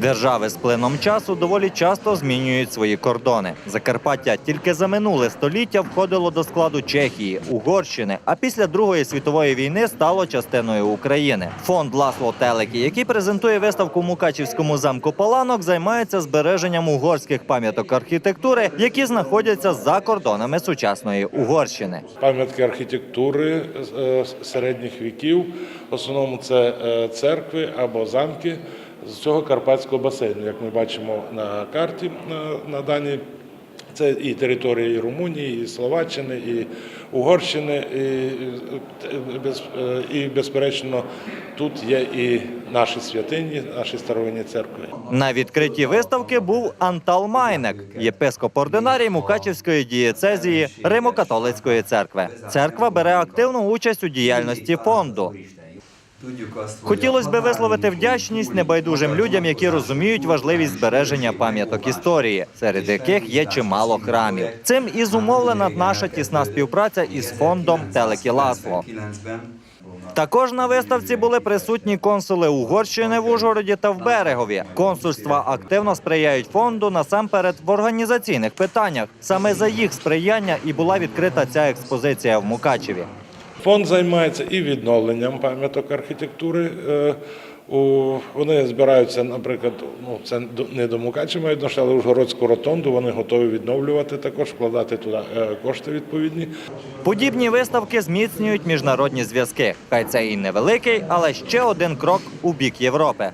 Держави з плином часу доволі часто змінюють свої кордони. Закарпаття тільки за минуле століття входило до складу Чехії, Угорщини, а після Другої світової війни стало частиною України. Фонд Ласло Телекі, який презентує виставку Мукачівському замку Паланок, займається збереженням угорських пам'яток архітектури, які знаходяться за кордонами сучасної Угорщини. Пам'ятки архітектури е, середніх віків. В основному це е, церкви або замки з цього карпатського басейну. Як ми бачимо на карті на, на даній. Це і території і Румунії, і Словаччини, і Угорщини, і, е, і безперечно тут є і наші святині, наші старовинні церкви. На відкритті виставки був Антал Майнек, єпископ ординарій Мукачівської дієцезії Римо-католицької церкви. Церква бере активну участь у діяльності фонду. Хотілося би висловити вдячність небайдужим людям, які розуміють важливість збереження пам'яток історії, серед яких є чимало храмів. Цим і зумовлена наша тісна співпраця із фондом Телекі Ласло. Також на виставці були присутні консули Угорщини в Ужгороді та в Берегові. Консульства активно сприяють фонду насамперед в організаційних питаннях. Саме за їх сприяння і була відкрита ця експозиція в Мукачеві. Фонд займається і відновленням пам'яток архітектури. Е, Вони збираються, наприклад, ну це не до Мукачі мають але Ужгородську ротонду вони готові відновлювати також, вкладати туди е, кошти відповідні. Подібні виставки зміцнюють міжнародні зв'язки. Хай це і невеликий, але ще один крок у бік Європи.